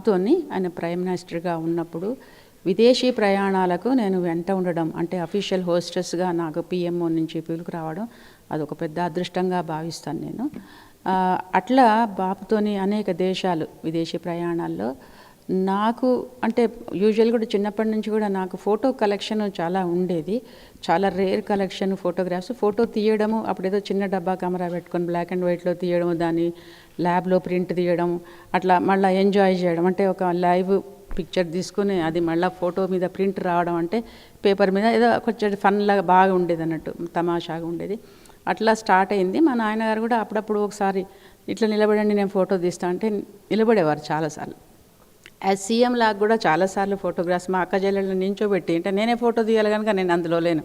బాబుతోని ఆయన ప్రైమ్ మినిస్టర్గా ఉన్నప్పుడు విదేశీ ప్రయాణాలకు నేను వెంట ఉండడం అంటే అఫీషియల్ హోస్టెస్గా నాకు పిఎంఓ నుంచి పిలుపు రావడం అదొక పెద్ద అదృష్టంగా భావిస్తాను నేను. అట్లా బాపుతోని అనేక దేశాలు విదేశీ ప్రయాణాల్లో నాకు అంటే యూజువల్ కూడా చిన్నప్పటి నుంచి కూడా నాకు ఫోటో కలెక్షన్ చాలా ఉండేది. చాలా రేర్ కలెక్షన్ ఫోటోగ్రాఫ్స్ ఫోటో తీయడము అప్పుడేదో చిన్న డబ్బా కెమెరా పెట్టుకొని బ్లాక్ అండ్ వైట్లో తీయడము దాన్ని ల్యాబ్లో ప్రింట్ తీయడం అట్లా మళ్ళీ ఎంజాయ్ చేయడం. అంటే ఒక లైవ్ పిక్చర్ తీసుకుని అది మళ్ళీ ఫోటో మీద ప్రింట్ రావడం అంటే పేపర్ మీద ఏదో కొంచెం ఫన్లాగా బాగా ఉండేది అన్నట్టు తమాషాగా ఉండేది. అట్లా స్టార్ట్ అయింది. మా నాయనగారు కూడా అప్పుడప్పుడు ఒకసారి ఇట్లా నిలబడండి నేను ఫోటో తీస్తా. అంటే నిలబడేవారు చాలాసార్లు. యాజ్ సీఎం లాగా కూడా చాలాసార్లు ఫోటోగ్రాఫ్స్ మా అక్క జల్లెళ్ళని నించోబెట్టి అంటే నేనే ఫోటో తీయాలి కనుక నేను అందులో లేను.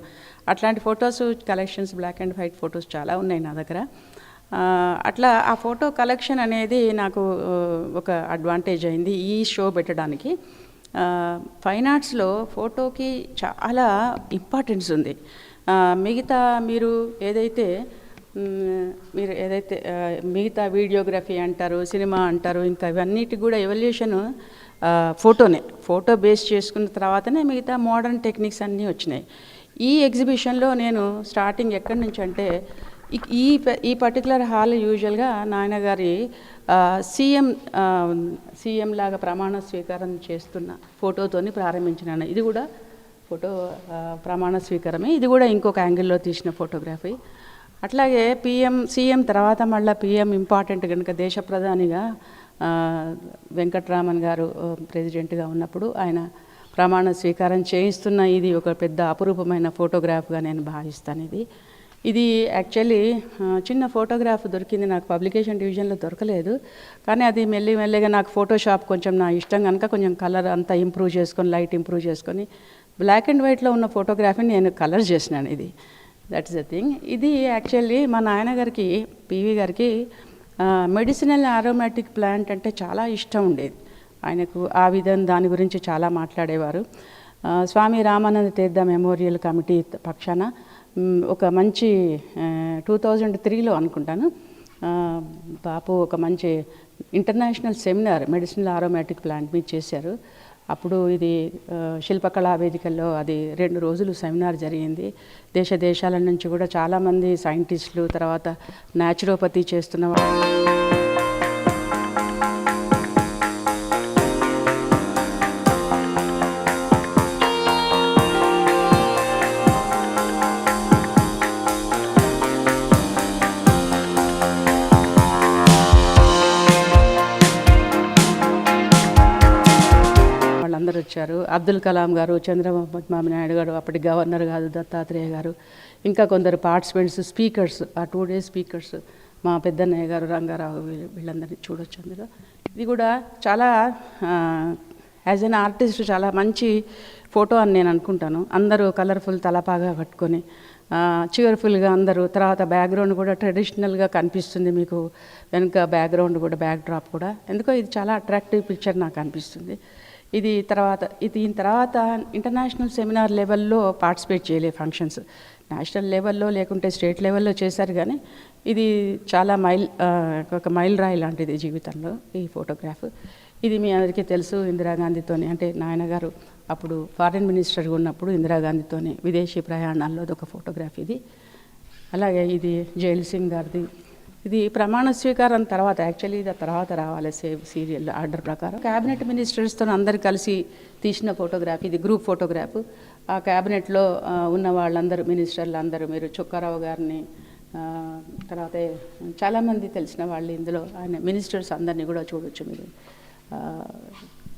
అట్లాంటి photos collections black and white photos చాలా ఉన్నాయి నా దగ్గర. అట్లా ఆ ఫోటో కలెక్షన్ అనేది నాకు ఒక అడ్వాంటేజ్ అయింది ఈ షో పెట్టడానికి. ఫైన్ ఆర్ట్స్లో ఫోటోకి చాలా ఇంపార్టెన్స్ ఉంది. మిగతా మీరు ఏదైతే మీరు ఏదైతే మిగతా వీడియోగ్రఫీ అంటారు సినిమా అంటారు ఇంకా ఇవన్నిటి కూడా ఎవల్యూషన్ ఫోటోనే ఫోటో బేస్ చేసుకున్న తర్వాతనే మిగతా మోడర్న్ టెక్నిక్స్ అన్నీ వచ్చినాయి. ఈ ఎగ్జిబిషన్లో నేను స్టార్టింగ్ ఎక్కడి నుంచి అంటే ఈ- ఈ ప- ఈ పర్టికులర్ హాల్ యూజువల్గా నాయనగారి సీఎం సీఎం లాగా ప్రమాణ స్వీకారం చేస్తున్న ఫోటోతోని ప్రారంభించినాను. ఇది కూడా ఫోటో ప్రమాణ స్వీకారమే. ఇది కూడా ఇంకొక యాంగిల్లో తీసిన ఫోటోగ్రఫీ అట్లాగే పిఎం సీఎం తర్వాత మళ్ళీ పిఎం ఇంపార్టెంట్ కనుక దేశ ప్రధానిగా వెంకట్రామన్ గారు ప్రెసిడెంట్గా ఉన్నప్పుడు ఆయన ప్రమాణ స్వీకారం చేయిస్తున్న ఇది ఒక పెద్ద అపురూపమైన ఫోటోగ్రాఫ్గా నేను భావిస్తాను ఇది. ఇది యాక్చువల్లీ చిన్న ఫోటోగ్రాఫ్ దొరికింది నాకు పబ్లికేషన్ డివిజన్లో దొరకలేదు. కానీ అది మెల్లి మెల్లిగా నాకు ఫోటోషాప్ కొంచెం నా ఇష్టం కనుక కొంచెం కలర్ అంతా ఇంప్రూవ్ చేసుకొని లైట్ ఇంప్రూవ్ చేసుకొని బ్లాక్ అండ్ వైట్లో ఉన్న ఫోటోగ్రఫీని నేను కలర్ చేసినాను ఇది. దట్స్ ద థింగ్ ఇది యాక్చువల్లీ మా నాయనగారికి పివి గారికి మెడిసినల్ ఆరోమాటిక్ ప్లాంట్ అంటే చాలా ఇష్టం ఉండేది. ఆయనకు ఆ విధం దాని గురించి చాలా మాట్లాడేవారు. స్వామి రామానంద తీర్థ మెమోరియల్ కమిటీ పక్షాన ఒక మంచి టూ థౌజండ్ త్రీలో అనుకుంటాను. పాపు ఒక మంచి international seminar medicinal aromatic plant మీద చేశారు. అప్పుడు ఇది శిల్పకళా వేదికల్లో అది రెండు రోజులు సెమినార్ జరిగింది. దేశ దేశాల నుంచి కూడా చాలామంది సైంటిస్టులు తర్వాత న్యాచురోపతి చేస్తున్న వాళ్ళు వచ్చారు. అబ్దుల్ కలాం గారు చంద్రబాబు నాయుడు గారు అప్పటి గవర్నర్ గారు దత్తాత్రేయ గారు ఇంకా కొందరు పార్టిసిపెంట్స్ స్పీకర్స్ ఆ టూ డేస్ స్పీకర్స్ మా పెద్దన్నయ్య గారు రంగారావు వీళ్ళందరినీ చూడొచ్చు అందులో. ఇది కూడా చాలా యాజ్ అన్ ఆర్టిస్ట్ చాలా మంచి ఫోటో అని నేను అనుకుంటాను. అందరూ కలర్ఫుల్ తలపాగా కట్టుకొని చివర్ఫుల్గా అందరూ తర్వాత బ్యాక్గ్రౌండ్ కూడా ట్రెడిషనల్గా కనిపిస్తుంది మీకు వెనుక బ్యాక్గ్రౌండ్ కూడా బ్యాక్ డ్రాప్ కూడా. ఎందుకో ఇది చాలా అట్రాక్టివ్ పిక్చర్ నాకు అనిపిస్తుంది. ఇది తర్వాత ఇది దీని తర్వాత ఇంటర్నేషనల్ సెమినార్ లెవెల్లో పార్టిసిపేట్ చేయలే ఫంక్షన్స్ నేషనల్ లెవెల్లో లేకుంటే స్టేట్ లెవెల్లో చేశారు కానీ ఇది చాలా మైల్ ఒక మైల్ రాయి లాంటిది జీవితంలో ఈ ఫోటోగ్రాఫ్ ఇది మీ అందరికీ తెలుసు ఇందిరాగాంధీతోని. అంటే నాయనగారు అప్పుడు ఫారిన్ మినిస్టర్గా ఉన్నప్పుడు ఇందిరాగాంధీతోని విదేశీ ప్రయాణాల్లో ఒక ఫోటోగ్రాఫ్ ఇది. అలాగే ఇది జైల్ సింగ్ గారిది. ఇది ప్రమాణ స్వీకారం తర్వాత యాక్చువల్లీ ఇది తర్వాత రావాలి సేవ్ సీరియల్ ఆర్డర్ ప్రకారం. క్యాబినెట్ మినిస్టర్స్తో అందరు కలిసి తీసిన ఫోటోగ్రాఫ్ ఇది గ్రూప్ ఫోటోగ్రాఫ్ ఆ క్యాబినెట్లో ఉన్న వాళ్ళందరూ మినిస్టర్లు అందరూ మీరు చుక్కారావు గారిని తర్వాత చాలామంది తెలిసిన వాళ్ళు ఇందులో ఆయన మినిస్టర్స్ అందరినీ కూడా చూడొచ్చు మీరు.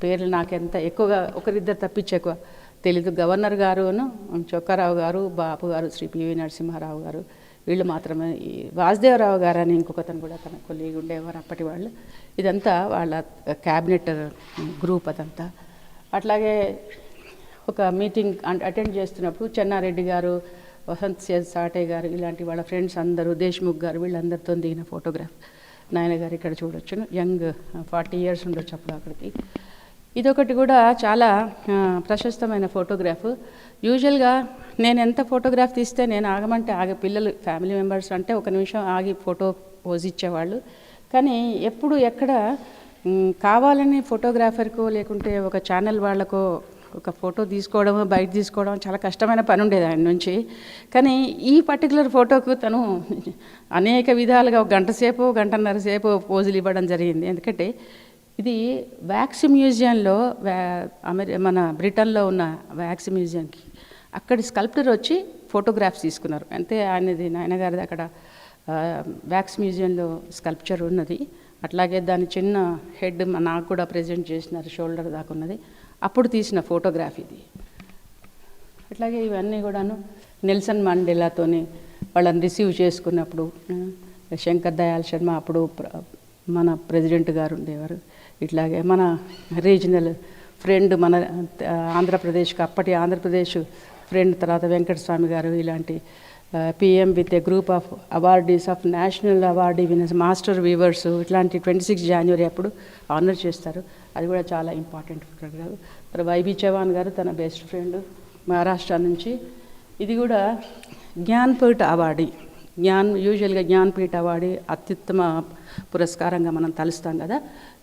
పేర్లు నాకెంత ఎక్కువగా ఒకరిద్దరు తప్పించి ఎక్కువ తెలీదు. గవర్నర్ గారును చొక్కారావు గారు బాపు గారు శ్రీ పివి నరసింహారావు గారు వీళ్ళు మాత్రమే. ఈ వాసుదేవరావు గారు అని ఇంకొకతను కూడా తన కొలీగ్ ఉండేవారు అప్పటి వాళ్ళు. ఇదంతా వాళ్ళ క్యాబినెట్ గ్రూప్ అదంతా. అట్లాగే ఒక మీటింగ్ అటెండ్ చేస్తున్నప్పుడు చెన్నారెడ్డి గారు వసంత్ సేజ్ సాటే గారు ఇలాంటి వాళ్ళ ఫ్రెండ్స్ అందరూ దేశ్ముఖ్ గారు వీళ్ళందరితో దిగిన ఫోటోగ్రాఫ్. నాయన గారు ఇక్కడ చూడొచ్చును. యంగ్ ఫార్టీ ఇయర్స్ ఉండొచ్చు అప్పుడు అక్కడికి. ఇదొకటి కూడా చాలా ప్రశస్తమైన ఫోటోగ్రాఫ్. యూజువల్గా నేను ఎంత ఫోటోగ్రాఫ్ తీస్తే నేను ఆగమంటే ఆగే పిల్లలు ఫ్యామిలీ మెంబర్స్ అంటే ఒక నిమిషం ఆగి ఫోటో పోజ్ ఇచ్చేవాళ్ళు. కానీ ఎప్పుడు ఎక్కడ కావాలని ఫోటోగ్రాఫర్కో లేకుంటే ఒక ఛానల్ వాళ్ళకో ఒక ఫోటో తీసుకోవడం బయట తీసుకోవడం చాలా కష్టమైన పని ఉండేది ఆయన నుంచి. కానీ ఈ పర్టికులర్ ఫోటోకు తను అనేక విధాలుగా ఒక గంట సేపు గంటన్నర సేపు పోజులు ఇవ్వడం జరిగింది. ఎందుకంటే ఇది వ్యాక్స్ మ్యూజియంలో వ్యా అమెరి మన బ్రిటన్లో ఉన్న వ్యాక్స్ మ్యూజియంకి. అక్కడి స్కల్ప్టర్ వచ్చి ఫోటోగ్రాఫ్స్ తీసుకున్నారు. అంతే ఆయనది నాయనగారిది అక్కడ వ్యాక్స్ మ్యూజియంలో స్కల్ప్చర్ ఉన్నది. అట్లాగే దాని చిన్న హెడ్ నాకు కూడా ప్రజెంట్ చేసినారు షోల్డర్ దాకా ఉన్నది. అప్పుడు తీసిన ఫోటోగ్రాఫ్ ఇది. అట్లాగే ఇవన్నీ కూడాను నెల్సన్ మండేలాతోని వాళ్ళని రిసీవ్ చేసుకున్నప్పుడు శంకర్ దయాల్ శర్మ అప్పుడు ప్ర- మన ప్రెసిడెంట్ గారు ఉండేవారు. ఇట్లాగే మన రీజనల్ ఫ్రెండ్ మన ఆంధ్రప్రదేశ్కి అప్పటి ఆంధ్రప్రదేశ్ ఫ్రెండ్ తర్వాత వెంకటస్వామి గారు ఇలాంటి PM with a group of awardees of national awardee winners master weavers ఇట్లాంటి ట్వంటీ సిక్స్ జనవరి అప్పుడు ఆనర్ చేస్తారు. అది కూడా చాలా ఇంపార్టెంట్ ఫోటోగ్రాఫ్ తర్వాత వైబీ చవాన్ గారు తన బెస్ట్ ఫ్రెండ్ మహారాష్ట్ర నుంచి. ఇది కూడా జ్ఞాన్పీఠ అవార్డీ. జ్ఞాన్ యూజువల్గా జ్ఞాన్పీఠ అవార్డీ అత్యుత్తమ పురస్కారంగా మనం తలుస్తాం కదా.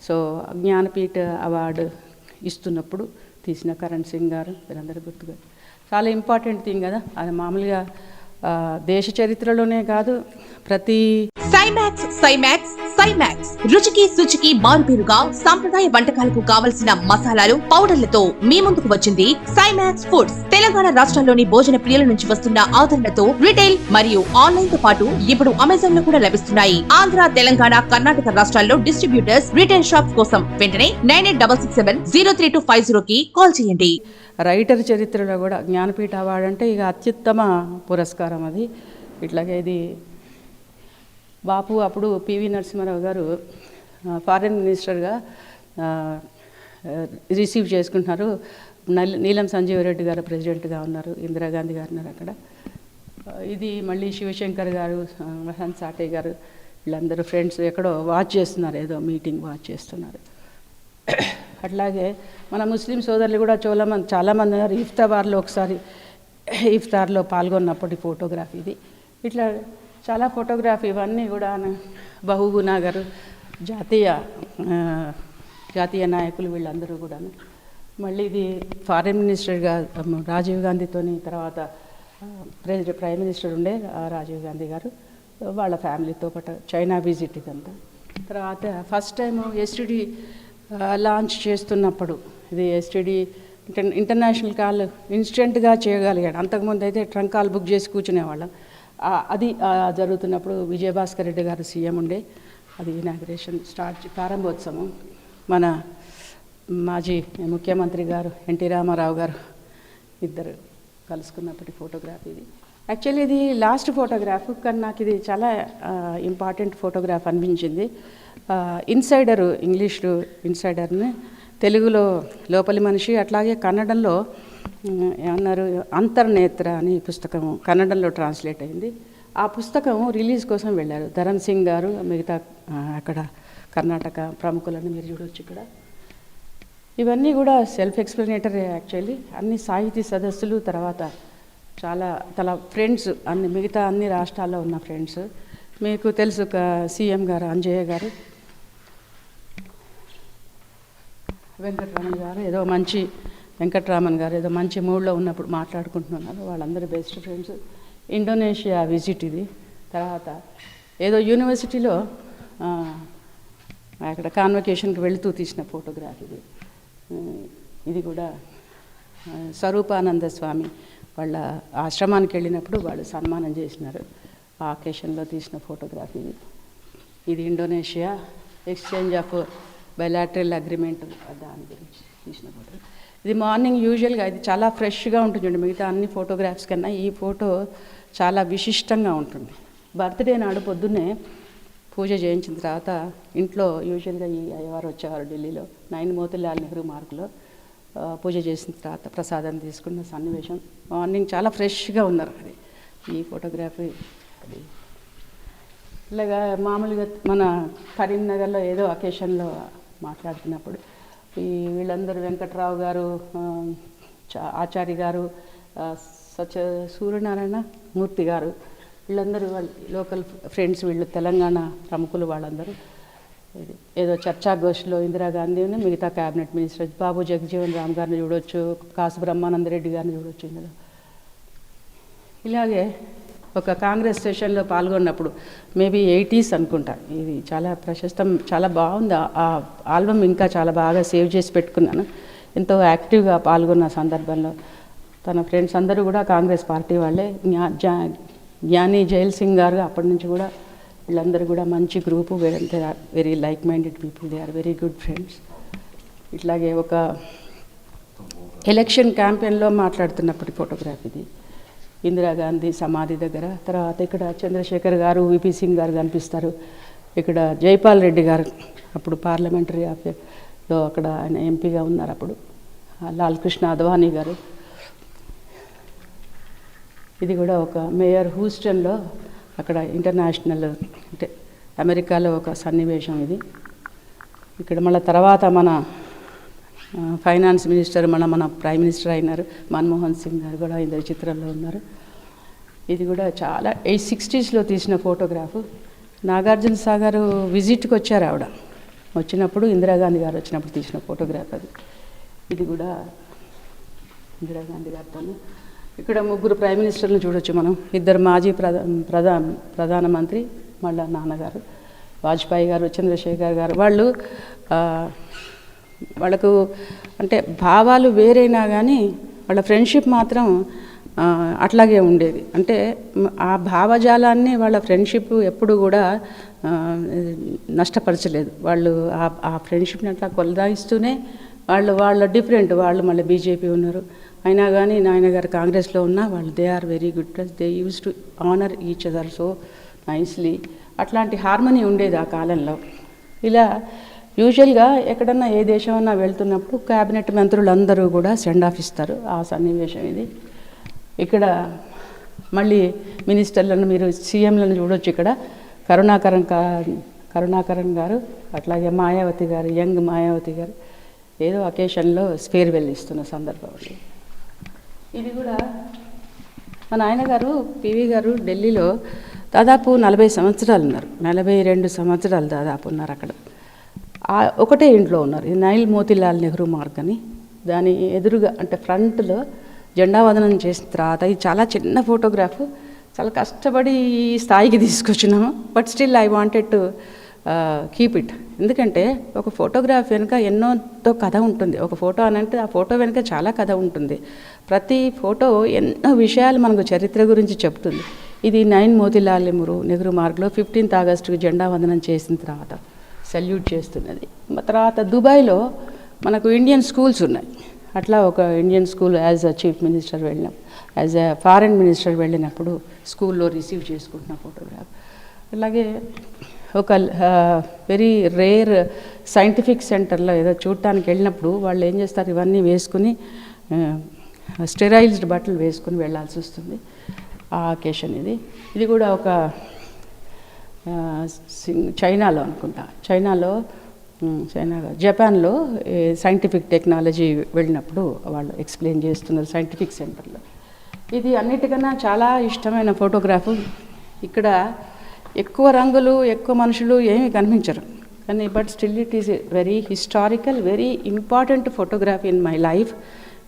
సో జ్ఞానపీఠ అవార్డు ఇస్తున్నప్పుడు తీసిన కరణ్ సింగ్ గారు వీరందరూ గుర్తుగా. చాలా ఇంపార్టెంట్ థింగ్ కదా? అది మామూలుగా దేశ చరిత్రలోనే కాదు ప్రతి సైమాక్స్ సైమాక్స్ సైమాక్స్ రుచికి శుచికి మారుపేరుగా సాంప్రదాయ వంటకాలకు కావలసిన మసాలాలు పౌడర్లతో మీ ముందుకు వచ్చింది సైమాక్స్ ఫుడ్స్ తెలంగాణ రాష్ట్రంలోని భోజన ప్రియుల నుంచి వస్తున్న ఆదరణతో రిటైల్ మరియు ఆన్లైన్తో పాటు ఇప్పుడు అమెజాన్లో కూడా లభిస్తున్నాయి. ఆంధ్ర తెలంగాణ కర్ణాటక రాష్ట్రాల్లో డిస్ట్రిబ్యూటర్స్ రిటైల్ షాప్స్ కోసం వెంటనే nine eight double six seven zero three two five zero కి కాల్ చేయండి. రైటర్ చరిత్రలో కూడా జ్ఞానపీఠ అవార్డు అంటే ఇక అత్యుత్తమ పురస్కారం అది. ఇట్లాగే ఇది బాపు అప్పుడు P V Narasimha Rao garu foreign foreign మినిస్టర్గా రిసీవ్ చేసుకుంటున్నారు. నల్- నీలం సంజీవ్ రెడ్డి గారు ప్రెసిడెంట్గా ఉన్నారు ఇందిరాగాంధీ గారు ఉన్నారు అక్కడ. ఇది మళ్ళీ శివశంకర్ గారు వసంత్ సాటే గారు వీళ్ళందరూ ఫ్రెండ్స్ ఎక్కడో వాచ్ చేస్తున్నారు ఏదో మీటింగ్ వాచ్ చేస్తున్నారు. అట్లాగే మన ముస్లిం సోదరులు కూడా చాలామంది చాలామంది ఉన్నారు. ఇఫ్తాబార్లో ఒకసారి ఇఫ్తార్లో పాల్గొన్నప్పటి ఫోటోగ్రఫీ ఇది. ఇట్లా చాలా ఫోటోగ్రఫీ ఇవన్నీ కూడా బహుగునా గారు జాతీయ జాతీయ నాయకులు వీళ్ళందరూ కూడాను. మళ్ళీ ఇది ఫారిన్ మినిస్టర్గా రాజీవ్ గాంధీతోని తర్వాత ప్రైమ్ మినిస్టర్ ఉండే రాజీవ్ గాంధీ గారు వాళ్ళ ఫ్యామిలీతో పాటు చైనా విజిట్ ఇదంతా. తర్వాత ఫస్ట్ టైం ఎస్టీడీ లాంచ్ చేస్తున్నప్పుడు ఇది ఎస్టీడీ ఇంటర్ ఇంటర్నేషనల్ కాల్ ఇన్స్టెంట్గా చేయగలిగాడు. అంతకుముందు అయితే ట్రంక్ కాల్ బుక్ చేసి కూర్చునేవాళ్ళం. అది జరుగుతున్నప్పుడు విజయభాస్కర్ రెడ్డి గారు సీఎం ఉండే అది ఇనాగ్రేషన్ స్టార్ట్ ప్రారంభోత్సవం. మన మాజీ ముఖ్యమంత్రి గారు ఎన్టీ రామారావు గారు ఇద్దరు కలుసుకున్నప్పటి ఫోటోగ్రాఫ్ ఇది. యాక్చువల్లీ ఇది లాస్ట్ ఫోటోగ్రాఫ్ కానీ నాకు ఇది చాలా ఇంపార్టెంట్ ఫోటోగ్రాఫ్ అనిపించింది. ఇన్సైడర్ ఇంగ్లీష్లో ఇన్సైడర్ని తెలుగులో లోపలి మనిషి అట్లాగే కన్నడంలో ఏమన్నారు అంతర్నేత్ర అని పుస్తకం కన్నడంలో ట్రాన్స్లేట్ అయింది. ఆ పుస్తకం రిలీజ్ కోసం వెళ్ళారు. ధరమ్ సింగ్ గారు మిగతా అక్కడ కర్ణాటక ప్రముఖులను మీరు చూడొచ్చు ఇక్కడ. ఇవన్నీ కూడా సెల్ఫ్ ఎక్స్ప్లెనేటరీ యాక్చువల్లీ అన్ని సాహితీ సదస్సులు తర్వాత చాలా తల ఫ్రెండ్స్ అన్ని మిగతా అన్ని రాష్ట్రాల్లో ఉన్న ఫ్రెండ్స్ మీకు తెలుసు ఒక సీఎం గారు అంజయ్య గారు. వెంకటరమణ గారు ఏదో మంచి వెంకట్రామన్ గారు ఏదో మంచి మూడ్లో ఉన్నప్పుడు మాట్లాడుకుంటున్నారు. వాళ్ళందరూ బెస్ట్ ఫ్రెండ్స్ ఇండోనేషియా విజిట్ ఇది. తర్వాత ఏదో యూనివర్సిటీలో అక్కడ కాన్వకేషన్కి వెళుతూ తీసిన ఫోటోగ్రాఫ్ ఇది. ఇది కూడా స్వరూపానంద స్వామి వాళ్ళ ఆశ్రమానికి వెళ్ళినప్పుడు వాళ్ళు సన్మానం చేసినారు. ఆ అకేషన్లో తీసిన ఫోటోగ్రాఫ్ ఇది. ఇది Indonesia exchange of bilateral agreement దాని గురించి తీసిన ఫోటో ఇది మార్నింగ్ యూజువల్గా ఇది చాలా ఫ్రెష్గా ఉంటుంది మిగతా అన్ని ఫోటోగ్రాఫ్స్ కన్నా ఈ ఫోటో చాలా విశిష్టంగా ఉంటుంది. బర్త్డే నాడు పొద్దున్నే పూజ చేయించిన తర్వాత ఇంట్లో యూజువల్గా ఈ అయ్యవారు వచ్చేవారు ఢిల్లీలో నైన్ మోతిలాల్ నెహ్రూ మార్కులో పూజ చేసిన తర్వాత ప్రసాదం తీసుకున్న సన్నివేశం. మార్నింగ్ చాలా ఫ్రెష్గా ఉన్నారు అది ఈ ఫోటోగ్రఫీ అది ఇలాగా మామూలుగా మన కరీంనగర్లో ఏదో అకేషన్లో మాట్లాడుతున్నప్పుడు ఈ వీళ్ళందరూ వెంకట్రావు గారు ఆచార్య ఆచారి గారు సత్య సూర్యనారాయణ మూర్తి గారు వీళ్ళందరూ వాళ్ళ లోకల్ ఫ్రెండ్స్ వీళ్ళు తెలంగాణ ప్రముఖులు వాళ్ళందరూ. ఏదో చర్చాగోష్ఠిలో ఇందిరాగాంధీ ఉన్న మిగతా క్యాబినెట్ మినిస్టర్ బాబు జగజీవన్ రామ్ గారిని చూడొచ్చు కాసు బ్రహ్మానందరెడ్డి గారిని చూడొచ్చు ఇందులో. ఇలాగే ఒక కాంగ్రెస్ సెషన్లో పాల్గొన్నప్పుడు మేబీ ఎయిటీస్ అనుకుంటా. ఇది చాలా ప్రశస్తం చాలా బాగుంది. ఆ- ఆల్బమ్ ఇంకా చాలా బాగా సేవ్ చేసి పెట్టుకున్నాను. ఎంతో యాక్టివ్గా పాల్గొన్న సందర్భంలో. తన ఫ్రెండ్స్ అందరూ కూడా కాంగ్రెస్ పార్టీ వాళ్ళే. జ్ఞా జా- జ్ఞాని జైల్ సింగ్ గారు అప్పటి నుంచి కూడా వీళ్ళందరూ కూడా మంచి group. They are very like minded people they are very good friends ఇట్లాగే ఒక ఎలక్షన్ క్యాంపెయిన్లో మాట్లాడుతున్నప్పటి ఫోటోగ్రఫీది ఇందిరాగాంధీ సమాధి దగ్గర. తర్వాత ఇక్కడ చంద్రశేఖర్ గారు విపి సింగ్ గారు కనిపిస్తారు. ఇక్కడ జైపాల్ రెడ్డి గారు అప్పుడు పార్లమెంటరీ లో అక్కడ ఆయన ఎంపీగా ఉన్నారు అప్పుడు. లాల్కృష్ణ అద్వానీ గారు. ఇది కూడా ఒక మేయర్ హూస్టన్లో అక్కడ ఇంటర్నేషనల్ అంటే అమెరికాలో ఒక సన్నివేశం ఇది. ఇక్కడ మళ్ళీ తర్వాత మన ఫైనాన్స్ మినిస్టర్ మన మన ప్రైమ్ మినిస్టర్ అయినారు. మన్మోహన్ సింగ్ గారు కూడా ఇద్దరు చిత్రంలో ఉన్నారు. ఇది కూడా చాలా ఎయిట్ సిక్స్టీస్లో తీసిన ఫోటోగ్రాఫ్. నాగార్జున సాగర్ విజిట్కి వచ్చారు ఆవిడ. వచ్చినప్పుడు ఇందిరాగాంధీ గారు వచ్చినప్పుడు తీసిన ఫోటోగ్రాఫ్ అది. ఇది కూడా ఇందిరాగాంధీ గారితో ఇక్కడ ముగ్గురు ప్రైమ్ మినిస్టర్ని చూడొచ్చు మనం. ఇద్దరు మాజీ ప్రధా ప్రధా ప్రధానమంత్రి మళ్ళా నాన్నగారు. వాజ్పేయి గారు చంద్రశేఖర్ గారు. వాళ్ళు వాళ్ళకు అంటే భావాలు వేరైనా కానీ వాళ్ళ ఫ్రెండ్షిప్ మాత్రం అట్లాగే ఉండేది. అంటే ఆ భావజాలాన్ని వాళ్ళ ఫ్రెండ్షిప్ ఎప్పుడు కూడా నష్టపరచలేదు. వాళ్ళు ఆ ఆ ఫ్రెండ్షిప్ని అట్లా కొలదాయిస్తూనే వాళ్ళు వాళ్ళ డిఫరెంట్ వాళ్ళు మళ్ళీ బీజేపీ ఉన్నారు. అయినా కానీ నాయన గారు కాంగ్రెస్లో ఉన్నా వాళ్ళు they are very good friends. They use to honour each other so nicely. అట్లాంటి హార్మనీ ఉండేది ఆ కాలంలో. ఇలా యూజువల్గా ఎక్కడన్నా ఏ దేశమన్నా వెళ్తున్నప్పుడు క్యాబినెట్ మంత్రులందరూ కూడా సెండ్ ఆఫ్ ఇస్తారు ఆ సన్నివేశం ఇది. ఇక్కడ మళ్ళీ మినిస్టర్లను మీరు సీఎంలను చూడొచ్చు ఇక్కడ. కరుణాకరణ్ కా కరుణాకరన్ గారు అట్లాగే మాయావతి గారు యంగ్ మాయావతి గారు ఏదో అకేషన్లో స్పేర్ ఇస్తున్న సందర్భం ఇది. కూడా మా నాయనగారు పివి గారు ఢిల్లీలో దాదాపు నలభై సంవత్సరాలు ఉన్నారు నలభై రెండు సంవత్సరాలు దాదాపు ఉన్నారు అక్కడ. ఒకటే ఇంట్లో ఉన్నారు. ఇది నైల్ మోతిలాల్ నెహ్రూ మార్గ్ అని దాని ఎదురుగా అంటే ఫ్రంట్లో జెండా వందనం చేసిన తర్వాత ఇది చాలా చిన్న ఫోటోగ్రాఫ్. చాలా కష్టపడి ఈ స్థాయికి తీసుకొచ్చినాము. But still I wanted to keep it. ఎందుకంటే ఒక ఫోటోగ్రాఫ్ వెనుక ఎన్నోతో కథ ఉంటుంది. ఒక ఫోటో అని అంటే ఆ ఫోటో వెనుక చాలా కథ ఉంటుంది. ప్రతి ఫోటో ఎన్నో విషయాలు మనకు చరిత్ర గురించి చెప్తుంది. ఇది నైన్ మోతిలాల్ నెహ్రూ నెహ్రూ మార్గ్లో ఫిఫ్టీన్త్ ఆగస్టుకి జెండా వందనం చేసిన తర్వాత. సల్యూట్ చేస్తున్నది. తర్వాత దుబాయ్లో మనకు ఇండియన్ స్కూల్స్ ఉన్నాయి. అట్లా ఒక Indian school as a chief minister వెళ్ళినప్పుడు యాజ్ అ ఫారెన్ మినిస్టర్ వెళ్ళినప్పుడు స్కూల్లో రిసీవ్ చేసుకుంటున్న ఫోటోగ్రాఫ్ అలాగే ఒక వెరీ రేర్ సైంటిఫిక్ సెంటర్లో ఏదో చూడటానికి వెళ్ళినప్పుడు వాళ్ళు ఏం చేస్తారు ఇవన్నీ వేసుకుని స్టెరైజ్డ్ బట్టలు వేసుకుని వెళ్ళాల్సి వస్తుంది. ఆ అకేషన్ ఇది. ఇది కూడా ఒక చైనాలో అనుకుంటా. చైనాలో చైనాలో చైనా జపాన్లో సైంటిఫిక్ టెక్నాలజీ వెళ్ళినప్పుడు వాళ్ళు ఎక్స్ప్లెయిన్ చేస్తున్నారు సైంటిఫిక్ సెంటర్లో. ఇది అన్నిటికన్నా చాలా ఇష్టమైన ఫోటోగ్రాఫ్. ఇక్కడ ఎక్కువ రంగులు ఎక్కువ మనుషులు ఏమీ కనిపించరు. కానీ but still it is very historical very important photography in my life.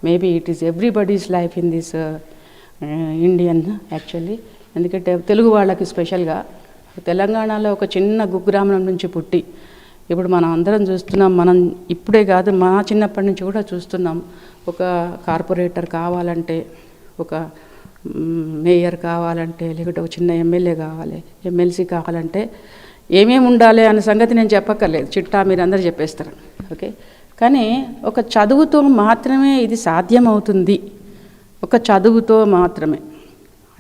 Maybe it is everybody's life in this Indian actually. ఎందుకంటే తెలుగు వాళ్ళకి స్పెషల్గా తెలంగాణలో ఒక చిన్న కుగ్రామం నుంచి పుట్టి ఇప్పుడు మనం అందరం చూస్తున్నాం మనం ఇప్పుడే కాదు మా చిన్నప్పటి నుంచి కూడా చూస్తున్నాం. ఒక కార్పొరేటర్ కావాలంటే ఒక మేయర్ కావాలంటే లేకుంటే ఒక చిన్న ఎమ్మెల్యే కావాలి ఎమ్మెల్సీ కావాలంటే ఏమేమి ఉండాలి అనే సంగతి నేను చెప్పక్కర్లేదు. చిట్టా మీరు అందరు చెప్పేస్తారు. ఓకే? కానీ ఒక చదువుతో మాత్రమే ఇది సాధ్యమవుతుంది. ఒక చదువుతో మాత్రమే.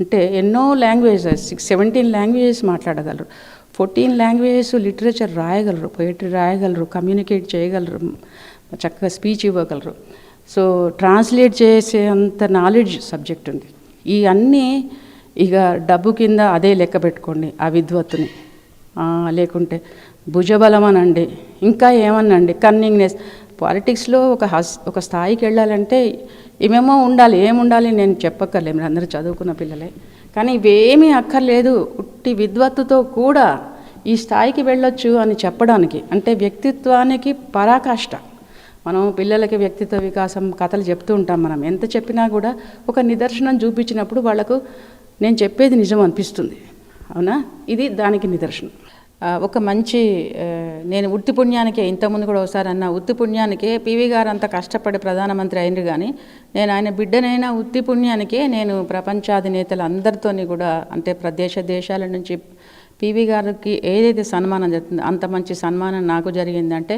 అంటే ఎన్నో లాంగ్వేజెస్ సిక్స్ సెవెంటీన్ లాంగ్వేజెస్ మాట్లాడగలరు. ఫోర్టీన్ లాంగ్వేజెస్ లిటరేచర్ రాయగలరు పోయిటరీ రాయగలరు కమ్యూనికేట్ చేయగలరు చక్కగా స్పీచ్ ఇవ్వగలరు. సో ట్రాన్స్లేట్ చేసే అంత నాలెడ్జ్ సబ్జెక్ట్ ఉంది. ఈ అన్నీ ఇక డబ్బు కింద అదే లెక్క పెట్టుకోండి ఆ విద్వత్తుని. లేకుంటే భుజబలం అనండి ఇంకా ఏమనండి కన్నింగ్నెస్. పాలిటిక్స్లో ఒక హస్ ఒక స్థాయికి వెళ్ళాలంటే ఇవేమో ఉండాలి ఏముండాలి నేను చెప్పక్కర్లే మీరు అందరూ చదువుకున్న పిల్లలే. కానీ ఇవేమీ అక్కర్లేదు. ఉట్టి విద్వత్తుతో కూడా ఈ స్థాయికి వెళ్ళొచ్చు అని చెప్పడానికి. అంటే వ్యక్తిత్వానికి పరాకాష్ట. మనం పిల్లలకి వ్యక్తిత్వ వికాసం కథలు చెప్తూ ఉంటాం మనం. ఎంత చెప్పినా కూడా ఒక నిదర్శనం చూపించినప్పుడు వాళ్ళకు నేను చెప్పేది నిజం అనిపిస్తుంది. అవునా? ఇది దానికి నిదర్శనం. ఒక మంచి నేను ఉత్తి పుణ్యానికే ఇంతకుముందు కూడా ఒకసారి అన్న ఉత్తి పుణ్యానికే పివి గారు అంత కష్టపడి ప్రధానమంత్రి అయినరు కానీ నేను ఆయన బిడ్డనైనా ఉత్తి పుణ్యానికే నేను ప్రపంచాధినేతలు అందరితోని కూడా అంటే ప్రదేశ దేశాల నుంచి పివి గారికి ఏదైతే సన్మానం జరుగుతుందో అంత మంచి సన్మానం నాకు జరిగిందంటే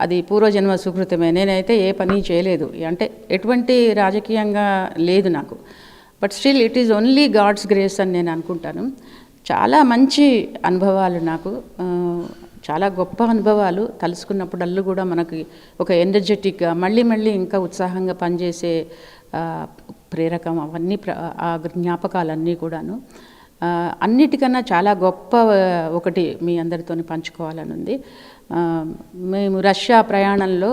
అది పూర్వజన్మ సుకృతమే. నేనైతే ఏ పని చేయలేదు. అంటే ఎటువంటి రాజకీయంగా లేదు నాకు. But still it is only God's grace అని నేను అనుకుంటాను. చాలా మంచి అనుభవాలు నాకు. చాలా గొప్ప అనుభవాలు. తలుసుకున్నప్పుడల్లా కూడా మనకి ఒక ఎనర్జెటిక్గా మళ్ళీ మళ్ళీ ఇంకా ఉత్సాహంగా పనిచేసే ప్రేరకం అవన్నీ ప్ర ఆ జ్ఞాపకాలన్నీ కూడాను. అన్నిటికన్నా చాలా గొప్ప ఒకటి మీ అందరితోని పంచుకోవాలని ఉంది మేము రష్యా ప్రయాణంలో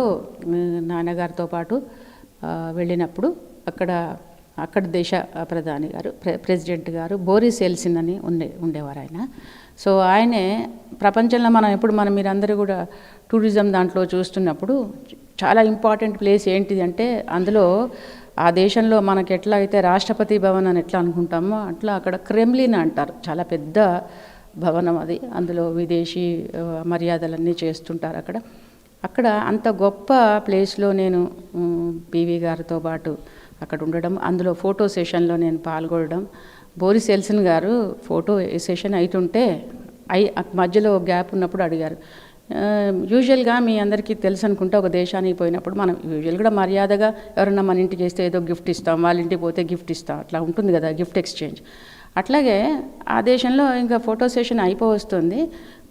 నాన్నగారితో పాటు వెళ్ళినప్పుడు అక్కడ అక్కడ దేశ ప్రధాని గారు ప్రె ప్రెసిడెంట్ గారు బోరిస్ ఎల్సిన్ అని ఉండే ఉండేవారు ఆయన. సో ఆయనే ప్రపంచంలో మనం ఎప్పుడు మనం మీరందరూ కూడా టూరిజం దాంట్లో చూస్తున్నప్పుడు చాలా ఇంపార్టెంట్ ప్లేస్ ఏంటిది అంటే అందులో ఆ దేశంలో మనకి ఎట్లా అయితే రాష్ట్రపతి భవన్ అని ఎట్లా అనుకుంటామో అట్లా అక్కడ క్రెమ్లిన్ అంటారు. చాలా పెద్ద భవనం అది. అందులో విదేశీ మర్యాదలన్నీ చేస్తుంటారు అక్కడ. అక్కడ అంత గొప్ప ప్లేస్లో నేను పీవీ పివి గారితో పాటు అక్కడ ఉండడం అందులో ఫోటో సెషన్లో నేను పాల్గొనడం. బోరిస్ ఎల్సన్ గారు ఫోటో సెషన్ అవుతుంటే అయి మధ్యలో గ్యాప్ ఉన్నప్పుడు అడిగారు యూజువల్గా మీ అందరికీ తెలుసు అనుకుంటే ఒక దేశానికి పోయినప్పుడు మనం యూజువల్ కూడా మర్యాదగా ఎవరన్నా మన ఇంటికి చేస్తే ఏదో గిఫ్ట్ ఇస్తాం వాళ్ళ ఇంటికి పోతే గిఫ్ట్ ఇస్తాం అట్లా ఉంటుంది కదా గిఫ్ట్ ఎక్స్చేంజ్. అట్లాగే ఆ దేశంలో ఇంకా ఫోటో సెషన్ అయిపోవస్తుంది.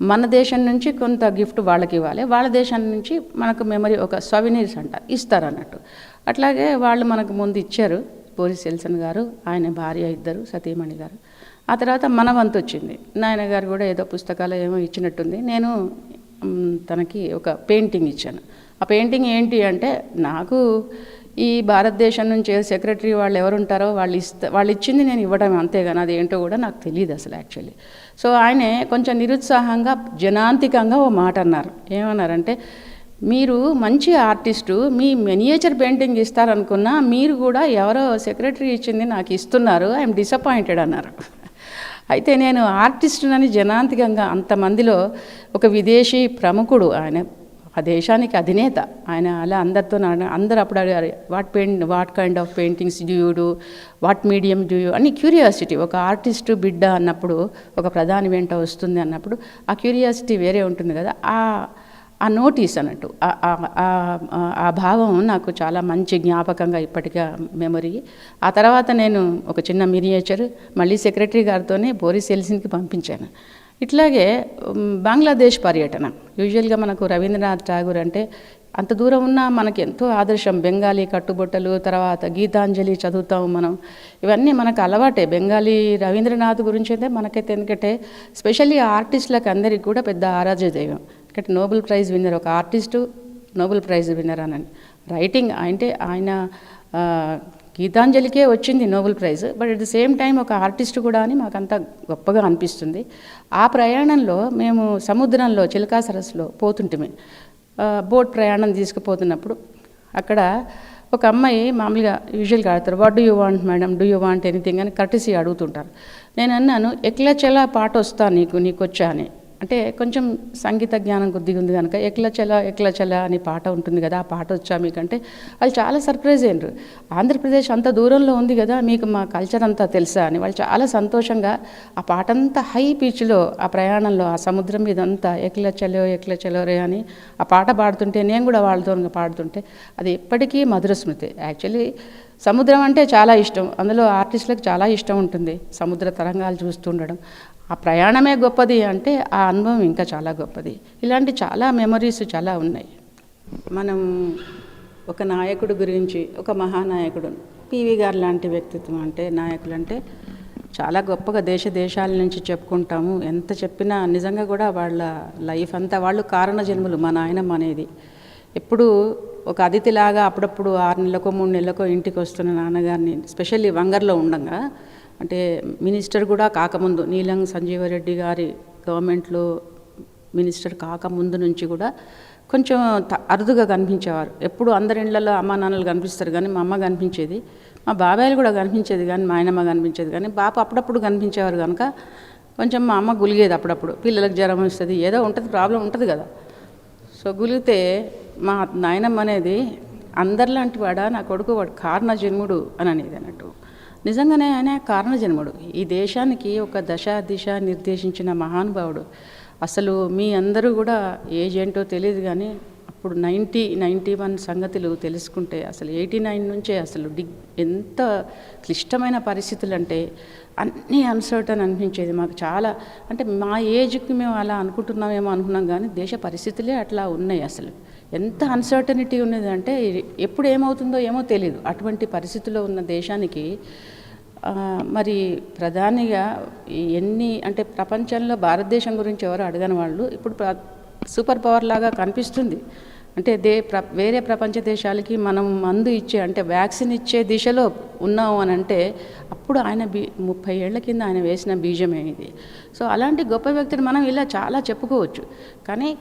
మన దేశం నుంచి కొంత గిఫ్ట్ వాళ్ళకి ఇవ్వాలి వాళ్ళ దేశం నుంచి మనకు మెమరీ ఒక సవినీర్స్ అంట ఇస్తారు అన్నట్టు అట్లాగే వాళ్ళు మనకు ముందు ఇచ్చారు బోరిస్ ఎల్సన్ గారు ఆయన భార్య ఇద్దరు సతీమణి గారు. ఆ తర్వాత మన వంతు వచ్చింది. నాయన గారు కూడా ఏదో పుస్తకాలు ఏమో ఇచ్చినట్టుంది. నేను తనకి ఒక పెయింటింగ్ ఇచ్చాను. ఆ పెయింటింగ్ ఏంటి అంటే నాకు ఈ భారతదేశం నుంచి సెక్రటరీ వాళ్ళు ఎవరు ఉంటారో వాళ్ళు ఇస్త వాళ్ళు ఇచ్చింది నేను ఇవ్వడం అంతేగాని అది ఏంటో కూడా నాకు తెలియదు అసలు యాక్చువల్లీ సో ఆయనే కొంచెం నిరుత్సాహంగా జనాంతికంగా ఓ మాట అన్నారు. ఏమన్నారంటే మీరు మంచి ఆర్టిస్టు మీ మెనియేచర్ పెయింటింగ్ ఇస్తారనుకున్నా మీరు కూడా ఎవరో సెక్రటరీ ఇచ్చింది నాకు ఇస్తున్నారు ఐఎమ్ డిసప్పాయింటెడ్ అన్నారు. అయితే నేను ఆర్టిస్టునని జనాంతికంగా అంతమందిలో ఒక విదేశీ ప్రముఖుడు ఆయన ఆ దేశానికి అధినేత ఆయన అలా అందరితో అందరు అప్పుడు అడిగారు what paint what kind of paintings do you do what medium do you అని క్యూరియాసిటీ ఒక ఆర్టిస్టు బిడ్డ అన్నప్పుడు ఒక ప్రధాని వెంట వస్తుంది అన్నప్పుడు ఆ క్యూరియాసిటీ వేరే ఉంటుంది కదా ఆ ఆ నోటీస్ అన్నట్టు. ఆ- భావం నాకు చాలా మంచి జ్ఞాపకంగా ఇప్పటికీ మెమరీ. ఆ తర్వాత నేను ఒక చిన్న మినియేచర్ మళ్ళీ సెక్రటరీ గారితోనే బోరిస్ ఎల్సిన్కి పంపించాను. ఇట్లాగే బంగ్లాదేశ్ పర్యటన. యూజువల్గా మనకు రవీంద్రనాథ్ ఠాగూర్ అంటే అంత దూరం ఉన్నా మనకి ఎంతో ఆదర్శం. బెంగాలీ కట్టుబొట్టలు తర్వాత గీతాంజలి చదువుతాం మనం. ఇవన్నీ మనకు అలవాటే. బెంగాలీ రవీంద్రనాథ్ గురించి అయితే మనకైతే ఎందుకంటే స్పెషల్లీ ఆర్టిస్టులకు అందరికీ కూడా పెద్ద ఆరాధ్య దైవం ఇక్కడ నోబెల్ ప్రైజ్ విన్నర్ ఒక ఆర్టిస్టు నోబెల్ ప్రైజ్ విన్నర్ అని. రైటింగ్ అంటే ఆయన గీతాంజలికే వచ్చింది Nobel prize but at the same time ఒక ఆర్టిస్ట్ కూడా అని మాకంతా గొప్పగా అనిపిస్తుంది. ఆ ప్రయాణంలో మేము సముద్రంలో చిలకా సరస్సులో పోతుంటిమి. బోట్ ప్రయాణం తీసుకుపోతున్నప్పుడు అక్కడ ఒక అమ్మాయి మామూలుగా యూజువల్గా అడుగుతారు what do you want madam do you want anything అని కర్టిసీ అడుగుతుంటారు. నేను అన్నాను ఎక్లా చెలా పాట వస్తా నీకు నీకు వచ్చా అని. అంటే కొంచెం సంగీత జ్ఞానం కొద్దిగా ఉంది కనుక ఎక్ల చల ఎక్ల చల అని పాట ఉంటుంది కదా ఆ పాట వచ్చా మీకంటే వాళ్ళు చాలా సర్ప్రైజ్ అయినరు. ఆంధ్రప్రదేశ్ అంత దూరంలో ఉంది కదా మీకు మా కల్చర్ అంతా తెలుసా అని. వాళ్ళు చాలా సంతోషంగా ఆ పాట అంతా హై పీచ్లో ఆ ప్రయాణంలో ఆ సముద్రం మీద అంతా ఎక్ల చలో ఎక్ల చలో రే అని ఆ పాట పాడుతుంటే నేను కూడా వాళ్ళతో పాడుతుంటే అది ఎప్పటికీ మధుర స్మృతి. యాక్చువల్లీ సముద్రం అంటే చాలా ఇష్టం. అందులో ఆర్టిస్టులకు చాలా ఇష్టం ఉంటుంది. సముద్ర తరంగాలు చూస్తుండడం ఆ ప్రయాణమే గొప్పది అంటే ఆ అనుభవం ఇంకా చాలా గొప్పది. ఇలాంటి చాలా మెమరీస్ చాలా ఉన్నాయి. మనం ఒక నాయకుడు గురించి ఒక మహానాయకుడు పివి గారు లాంటి వ్యక్తిత్వం అంటే నాయకులు అంటే చాలా గొప్పగా దేశ దేశాల నుంచి చెప్పుకుంటాము. ఎంత చెప్పినా నిజంగా కూడా వాళ్ళ లైఫ్ అంతా వాళ్ళు కారణ జన్ములు మా నాయనమ్మ అనేది. ఎప్పుడు ఒక అతిథిలాగా అప్పుడప్పుడు ఆరు నెలలకో మూడు నెలలకో ఇంటికి వస్తున్న నాన్నగారిని స్పెషల్లీ వంగర్లో ఉండగా అంటే మినిస్టర్ కూడా కాకముందు నీలం సంజీవరెడ్డి గారి గవర్నమెంట్లో మినిస్టర్ కాకముందు నుంచి కూడా కొంచెం త- అరుదుగా కనిపించేవారు. ఎప్పుడు అందరి ఇళ్ళలో అమ్మా నాన్నలు కనిపిస్తారు కానీ మా అమ్మ కనిపించేది మా బాబాయ్లు కూడా కనిపించేది కానీ మా ఆయనమ్మ కనిపించేది కానీ బాప అప్పుడప్పుడు కనిపించేవారు కనుక కొంచెం మా అమ్మ గులిగేది అప్పుడప్పుడు. పిల్లలకు జ్వరం వస్తుంది ఏదో ఉంటుంది ప్రాబ్లం ఉంటుంది కదా. సో గులిగితే మా నాయనమ్మ అనేది అందరిలాంటి వాడా నా కొడుకు వాడు కారణ జన్ముడు అని అనేది అన్నట్టు నిజంగానే ఆయన కారణజన్ముడు. ఈ దేశానికి ఒక దశ దిశ నిర్దేశించిన మహానుభావుడు. అసలు మీ అందరూ కూడా ఏజ్ ఏంటో తెలియదు కానీ అప్పుడు నైంటీ నైంటీ వన్ సంగతులు తెలుసుకుంటే అసలు ఎయిటీ నైన్ నుంచే అసలు డిగ్ ఎంత క్లిష్టమైన పరిస్థితులు అంటే అన్నీ అన్సర్టన్ అనిపించేది మాకు చాలా. అంటే మా ఏజ్కి మేము అలా అనుకుంటున్నామేమో అనుకున్నాం కానీ దేశ పరిస్థితులే అట్లా ఉన్నాయి అసలు. ఎంత అన్సర్టనిటీ ఉన్నది అంటే ఎప్పుడు ఏమవుతుందో ఏమో తెలియదు అటువంటి పరిస్థితిలో ఉన్న దేశానికి మరి ప్రధానిగా ఎన్ని అంటే ప్రపంచంలో భారతదేశం గురించి ఎవరు అడగని వాళ్ళు ఇప్పుడు ప్ర- సూపర్ పవర్ లాగా కనిపిస్తుంది. అంటే దే ప్ర వేరే ప్రపంచ దేశాలకి మనం మందు ఇచ్చే అంటే వ్యాక్సిన్ ఇచ్చే దిశలో ఉన్నాము అని అంటే అప్పుడు ఆయన బీ ముప్పై ఏళ్ళ కింద ఆయన వేసిన బీజమే ఇది సో అలాంటి గొప్ప వ్యక్తిని మనం ఇలా చాలా చెప్పుకోవచ్చు. కానీ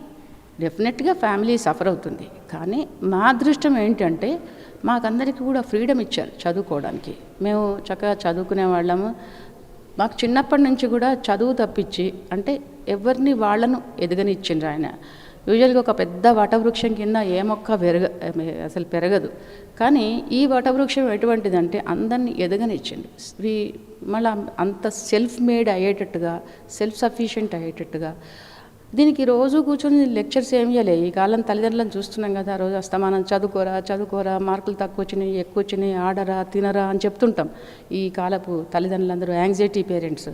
డెఫినెట్గా ఫ్యామిలీ సఫర్ అవుతుంది. కానీ మా అదృష్టం ఏంటంటే మాకందరికీ కూడా ఫ్రీడమ్ ఇచ్చారు చదువుకోవడానికి. మేము చక్కగా చదువుకునే వాళ్ళము. మాకు చిన్నప్పటి నుంచి కూడా చదువు తప్పించి అంటే ఎవరిని వాళ్ళను ఎదగనిచ్చిండ్రు ఆయన. యూజువల్గా ఒక పెద్ద వటవృక్షం కింద ఏ మొక్క పెరగ అసలు పెరగదు. కానీ ఈ వటవృక్షం ఎటువంటిదంటే అందరినీ ఎదగనిచ్చింది మళ్ళీ అంత సెల్ఫ్ మేడ్ అయ్యేటట్టుగా సెల్ఫ్ సఫిషియెంట్ అయ్యేటట్టుగా దీనికి రోజు కూర్చొని లెక్చర్స్ ఏం చేయలే ఈ కాలం తల్లిదండ్రులను చూస్తున్నాం కదా రోజు అస్తమానం చదువుకోరా చదువుకోరా మార్కులు తక్కువ వచ్చినాయి ఎక్కువ వచ్చినాయి ఆడరా తినరా అని చెప్తుంటాం ఈ కాలపు తల్లిదండ్రులందరూ యాంగ్జైటీ పేరెంట్స్.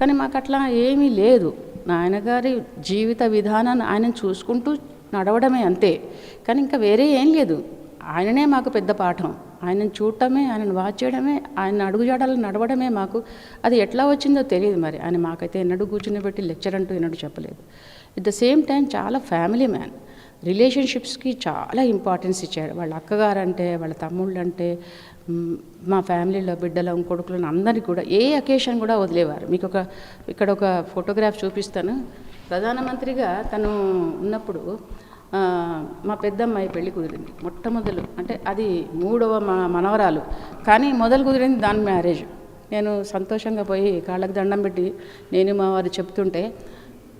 కానీ మాకు అట్లా ఏమీ లేదు. నాయనగారి జీవిత విధానాన్ని ఆయన చూసుకుంటూ నడవడమే అంతే. కానీ ఇంకా వేరే ఏం లేదు. ఆయననే మాకు పెద్ద పాఠం. ఆయనను చూడటమే ఆయనను వాచ్ చేయడమే ఆయన అడుగుజాడలు నడవడమే మాకు. అది ఎట్లా వచ్చిందో తెలియదు మరి. ఆయన మాకైతే ఎన్నడూ కూర్చుని పెట్టి లెక్చర్ అంటూ ఎన్నడూ చెప్పలేదు. ఎట్ ద సేమ్ టైం చాలా ఫ్యామిలీ మ్యాన్ రిలేషన్షిప్స్కి చాలా ఇంపార్టెన్స్ ఇచ్చాడు. వాళ్ళ అక్కగారు అంటే వాళ్ళ తమ్ముళ్ళు అంటే మా ఫ్యామిలీలో బిడ్డలం కొడుకులను అందరికీ కూడా ఏ అకేషన్ కూడా వదిలేవారు. మీకు ఒక ఇక్కడ ఒక ఫోటోగ్రాఫ్ చూపిస్తాను. ప్రధానమంత్రిగా తను ఉన్నప్పుడు మా పెద్దమ్మాయి పెళ్ళి కుదిరింది. మొట్టమొదలు అంటే అది మూడవ మా మనవరాలు. కానీ మొదలు కుదిరింది దాని మ్యారేజ్ నేను సంతోషంగా పోయి కాళ్ళకు దండం పెట్టి నేను మా వారు చెప్తుంటే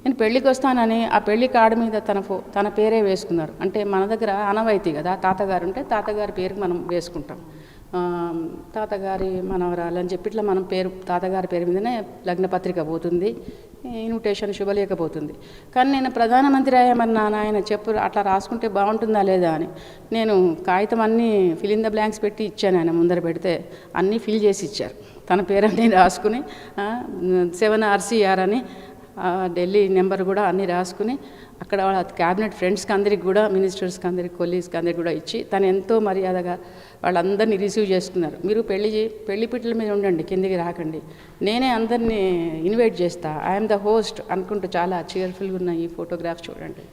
నేను పెళ్ళికి వస్తానని ఆ పెళ్ళి కార్డు మీద తన ఫో తన పేరే వేసుకున్నారు. అంటే మన దగ్గర అనవైతి కదా తాతగారు ఉంటే తాతగారి పేరు మనం వేసుకుంటాం. తాతగారి మనవరాలు అని చెప్పి ఇట్లా మనం పేరు తాతగారి పేరు మీదనే లగ్న పత్రిక పోతుంది ఇన్విటేషన్ శుభలేఖ పోతుంది కానీ నేను ప్రధానమంత్రి అయ్యామన్నా నాయన చెప్పు అట్లా రాసుకుంటే బాగుంటుందా లేదా అని. నేను కాగితం అన్నీ ఫిల్ ఇన్ ద బ్లాంక్స్ పెట్టి ఇచ్చాను ఆయన ముందర పెడితే అన్నీ ఫిల్ చేసి ఇచ్చారు. తన పేరన్నీ రాసుకుని సెవెన్ ఆర్సీఆర్ అని ఢిల్లీ నెంబర్ కూడా అన్నీ రాసుకుని అక్కడ వాళ్ళ క్యాబినెట్ ఫ్రెండ్స్కి అందరికి కూడా మినిస్టర్స్కి అందరికి కొలీగ్స్కి అందరికి కూడా ఇచ్చి తను ఎంతో మర్యాదగా వాళ్ళందరినీ రిసీవ్ చేసుకున్నారు. మీరు పెళ్ళి పెళ్ళి పిట్టల మీద ఉండండి కిందికి రాకండి. నేనే అందరినీ ఇన్వైట్ చేస్తా. ఐఎమ్ ద హోస్ట్ అనుకుంటూ చాలా చీర్ఫుల్గా ఉన్న ఈ ఫోటోగ్రాఫ్ చూడండి.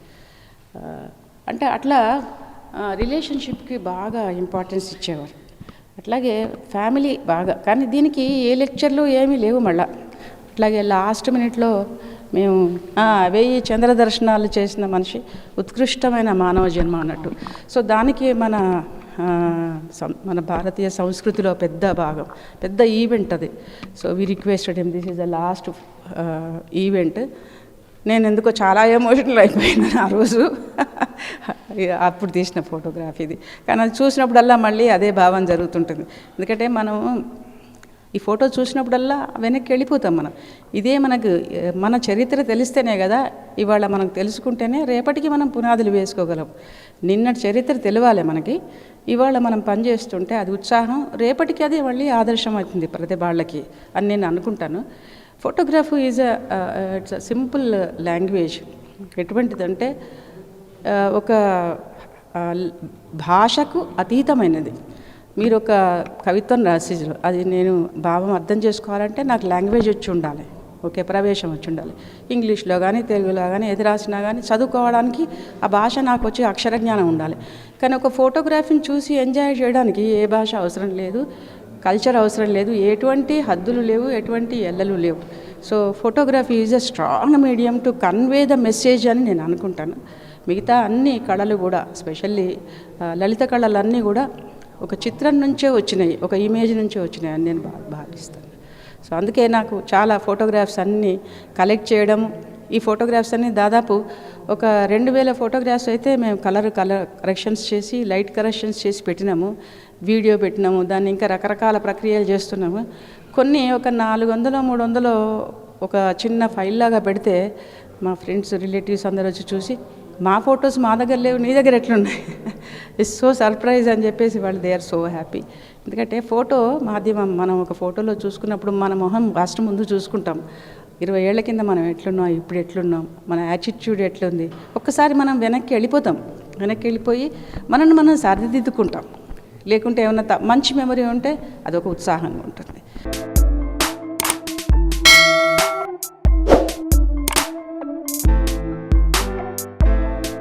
అంటే అట్లా రిలేషన్షిప్కి బాగా ఇంపార్టెన్స్ ఇచ్చేవారు. అట్లాగే ఫ్యామిలీ బాగా. కానీ దీనికి ఏ లెక్చర్లు ఏమీ లేవు మళ్ళా. అట్లాగే లాస్ట్ మినిట్లో మేము వెయ్యి చంద్ర దర్శనాలు చేసిన మనిషి ఉత్కృష్టమైన మానవ జన్మ అన్నట్టు. సో దానికి మన సం- మన భారతీయ సంస్కృతిలో పెద్ద భాగం పెద్ద ఈవెంట్ అది. So we requested him this is the last event. నేను ఎందుకో చాలా ఎమోషనల్ అయిపోయినాను ఆ రోజు. అప్పుడు తీసిన ఫోటోగ్రఫీ ఇది. కానీ అది చూసినప్పుడల్లా మళ్ళీ అదే భావం జరుగుతుంటుంది. ఎందుకంటే మనం ఈ ఫోటో చూసినప్పుడల్లా వెనక్కి వెళ్ళిపోతాం మనం. ఇదే మనకు మన చరిత్ర తెలిస్తేనే కదా ఇవాళ మనకు తెలుసుకుంటేనే రేపటికి మనం పునాదులు వేసుకోగలం. నిన్నటి చరిత్ర తెలియాలి మనకి. ఇవాళ మనం పనిచేస్తుంటే అది ఉత్సాహం రేపటికి అది మళ్ళీ ఆదర్శం అవుతుంది ప్రతి వాళ్ళకి అని నేను అనుకుంటాను. Photography is it's a simple language ఎటువంటిదంటే ఒక భాషకు అతీతమైనది. మీరు ఒక కవిత్వం రాసి అది నేను భావం అర్థం చేసుకోవాలంటే నాకు లాంగ్వేజ్ వచ్చి ఉండాలి. ఓకే ప్రవేశం వచ్చి ఉండాలి. ఇంగ్లీష్లో కానీ తెలుగులో కానీ ఏది రాసినా కానీ చదువుకోవడానికి ఆ భాష నాకు వచ్చి అక్షర జ్ఞానం ఉండాలి. కానీ ఒక ఫోటోగ్రఫీని చూసి ఎంజాయ్ చేయడానికి ఏ భాష అవసరం లేదు. కల్చర్ అవసరం లేదు. ఎటువంటి హద్దులు లేవు ఎటువంటి ఎల్లలు లేవు. So photography is a strong medium to convey the message అని నేను అనుకుంటాను. మిగతా అన్ని కళలు కూడా స్పెషల్లీ లలిత కళలన్నీ కూడా ఒక చిత్రం నుంచే వచ్చినాయి ఒక ఇమేజ్ నుంచే వచ్చినాయి అని నేను భా భావిస్తాను. సో అందుకే నాకు చాలా ఫోటోగ్రాఫ్స్ అన్నీ కలెక్ట్ చేయడం ఈ ఫోటోగ్రాఫ్స్ అన్నీ దాదాపు ఒక రెండు వేల ఫోటోగ్రాఫ్స్ అయితే మేము కలర్ కలర్ కరెక్షన్స్ చేసి లైట్ కరెక్షన్స్ చేసి పెట్టినాము. వీడియో పెట్టినాము దాన్ని ఇంకా రకరకాల ప్రక్రియలు చేస్తున్నాము. కొన్ని ఒక నాలుగు వందలు మూడు వందలు ఒక చిన్న ఫైల్ లాగా పెడితే మా ఫ్రెండ్స్ రిలేటివ్స్ అందరూ వచ్చి చూసి మా ఫొటోస్ మా దగ్గర లేవు నీ దగ్గర ఎట్లున్నాయి? ఇట్స్ సో సర్ప్రైజ్ అని చెప్పేసి వాళ్ళు దే ఆర్ సో హ్యాపీ ఎందుకంటే ఫోటో మాధ్యమం మనం ఒక ఫోటోలో చూసుకున్నప్పుడు మన మొహం ఫస్ట్ ముందు చూసుకుంటాం. ఇరవై ఏళ్ళ కింద మనం ఎట్లున్నాం ఇప్పుడు ఎట్లున్నాం మన యాటిట్యూడ్ ఎట్లుంది? ఒక్కసారి మనం వెనక్కి వెళ్ళిపోతాం. వెనక్కి వెళ్ళిపోయి మనల్ని మనం సరిదిద్దుకుంటాం. లేకుంటే ఏమన్నా త- మంచి మెమరీ ఉంటే అదొక ఉత్సాహంగా ఉంటుంది.